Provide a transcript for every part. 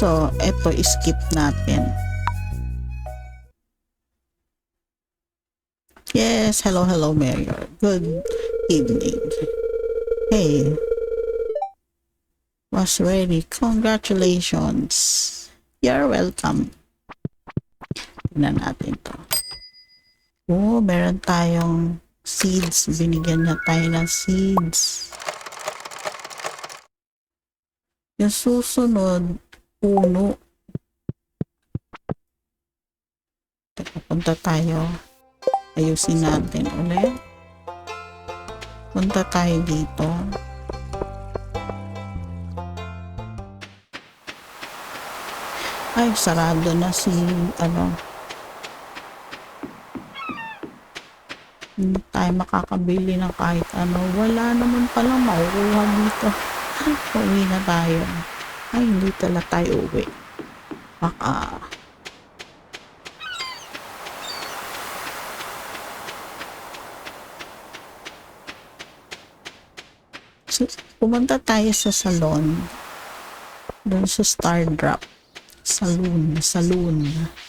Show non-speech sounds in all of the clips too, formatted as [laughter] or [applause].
So, eto skip natin. Yes, hello, hello, Mayor. Good evening. Hey. Was ready. Congratulations. You're welcome. Tignan natin to. Oh, meron tayong seeds. Binigyan niya tayo ng seeds. Yung susunod, puno. Punta tayo. Ayusin natin ulit. Punta tayo dito. Ay, sarado na si, ano, hindi tayo makakabili ng kahit ano. Wala naman palang makukuha dito. [laughs] Uwi na tayo. Ay, hindi tala tayo uwi. Baka, So, pumunta tayo sa salon. Doon sa Star Drop. Saloon. Saloon. Yan.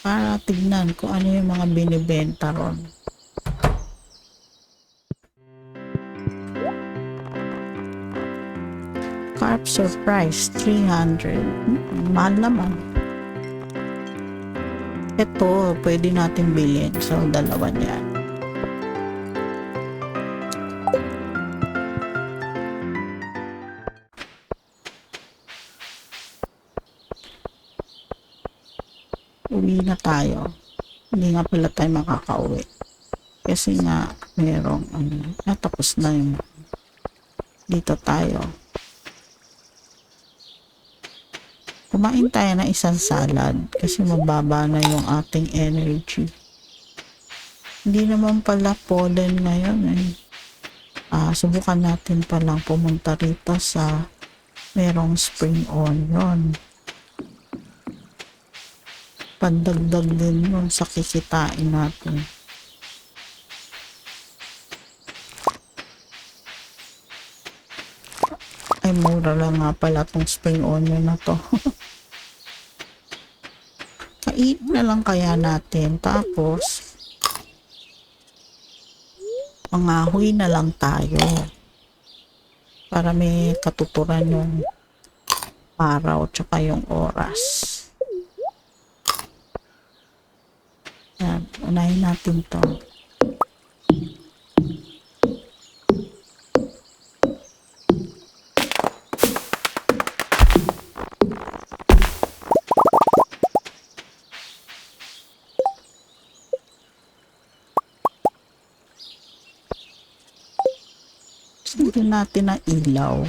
Para tignan kung ano yung mga binibenta ron. Carp Surprise 300. Hmm, mahal naman. Ito, pwede natin bilhin. So, dalawa niyan. Tayo. Hindi nga pala tayo makakauwi. Kasi nga, merong, ano, natapos na yung, dito tayo. Kumain tayo ng isang salad kasi mababa na yung ating energy. Hindi naman pala pollen ngayon eh. Ah, subukan natin palang pumunta rito sa merong spring onion pandagdag din yun sa kikitain natin. Ay, mura lang nga pala tong spring onion na to. [laughs] Kain na lang kaya natin. Tapos, mangahoy na lang tayo. Para may katuturan yung araw tsaka yung oras. Yan, unahin natin to. Sundan natin ang ilaw.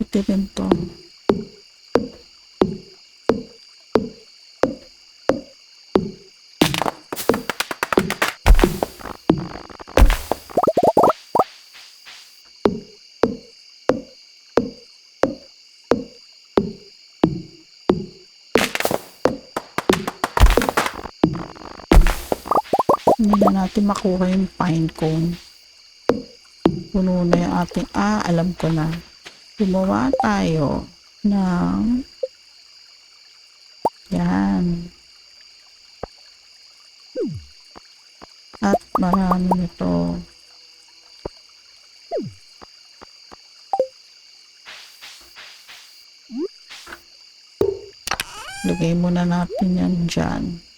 Ito rin to. Hindi na natin makuha yung pine cone. Puno na yung ating, ah, alam ko na. Gumawa tayo ng, yan. At marami nito. Lagay muna natin yan dyan.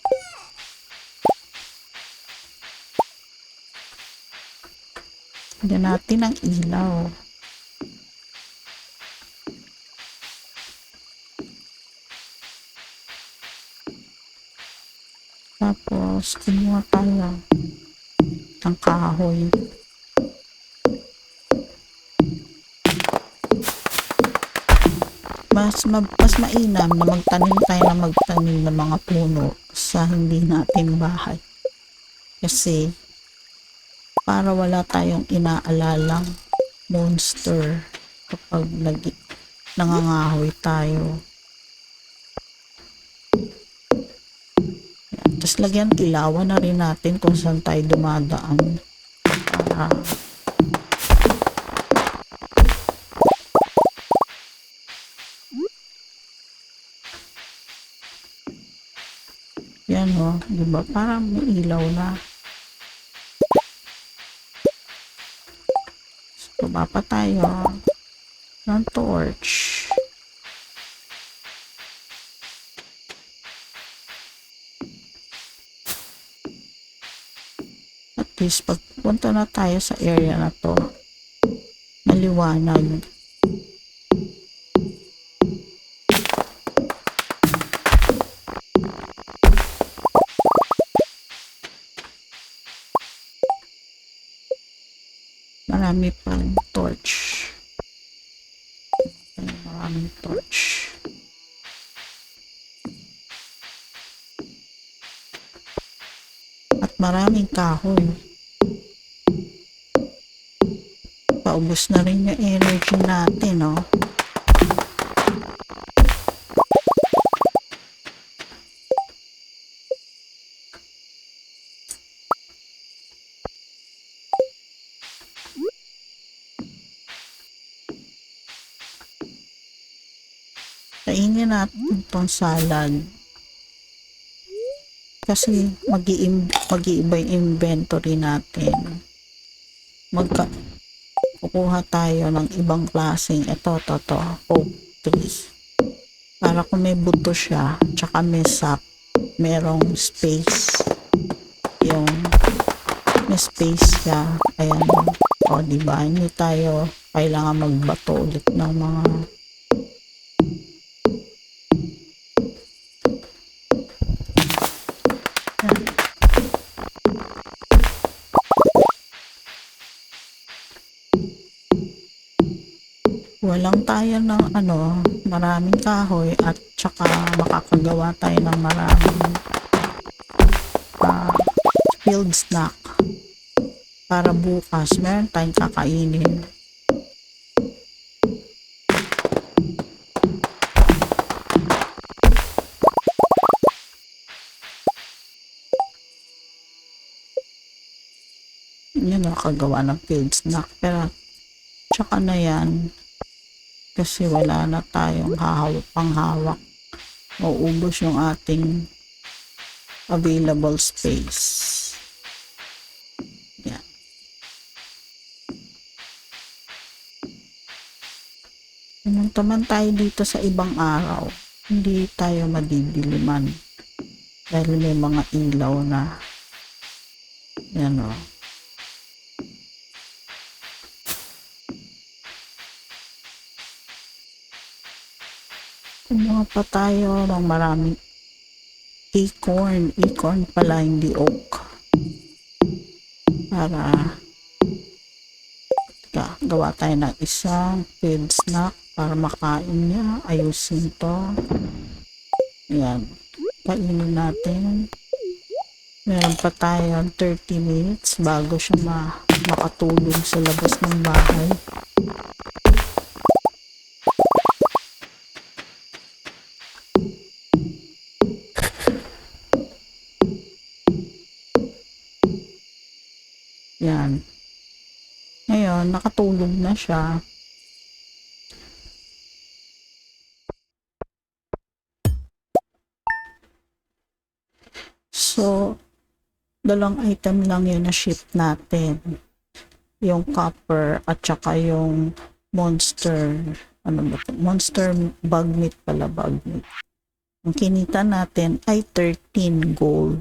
Lagyan natin ang ilaw. Tapos, kumuha tayo ng kahoy. Mas, mag, mas mainam na magtanim tayo na magtanim ng mga puno sa hindi nating bahay. Kasi, para wala tayong inaalalang monster kapag nag nangangahoy tayo. Yan. Tapos lagyan ilawan na rin natin kung saan tayo dumadaan. Para Yan o, di ba? Parang may ilaw na. Baba tayo ng torch. At least, pagpunta na tayo sa area na to, maliwanag. Marami pang torch. Maraming torch. At maraming kahoy. Paubos na rin yung energy natin, no? Kainin natin itong salad. Kasi mag-iiba yung inventory natin. Magka kukuha tayo ng ibang klaseng ito, to, to, oak trees. Para kung may buto siya, tsaka may sap, merong space. Yung may space siya. Ayan. O, di ba? Hindi tayo kailangan magbato ulit ng mga walang tayo ng ano, maraming kahoy at tsaka makakagawa tayo ng maraming ah, field snack para bukas. Meron tayong kakainin. Yun nakagawa ng field snack. Pero tsaka na yan kasi wala na tayong hahawak panghawak mauubos yung ating available space. Yan. Pumunta man tayo dito sa ibang araw. Hindi tayo madidiliman dahil may mga ilaw na. Yan o Kumuha pa tayo ng maraming acorn. Acorn pala, hindi oak. Para Teka, gawa tayo ng isang field snack para makain niya. Ayusin to. Yan. Kainin natin. Meron pa tayo 30 minutes bago siya ma makatulog sa labas ng bahay. Yan. Ngayon, nakatulog na siya. So, dalawang item lang yun na ship natin. Yung copper at saka yung monster, ano ba to? Monster bug meat pala, bug meat. Ang kinita natin ay 13 gold.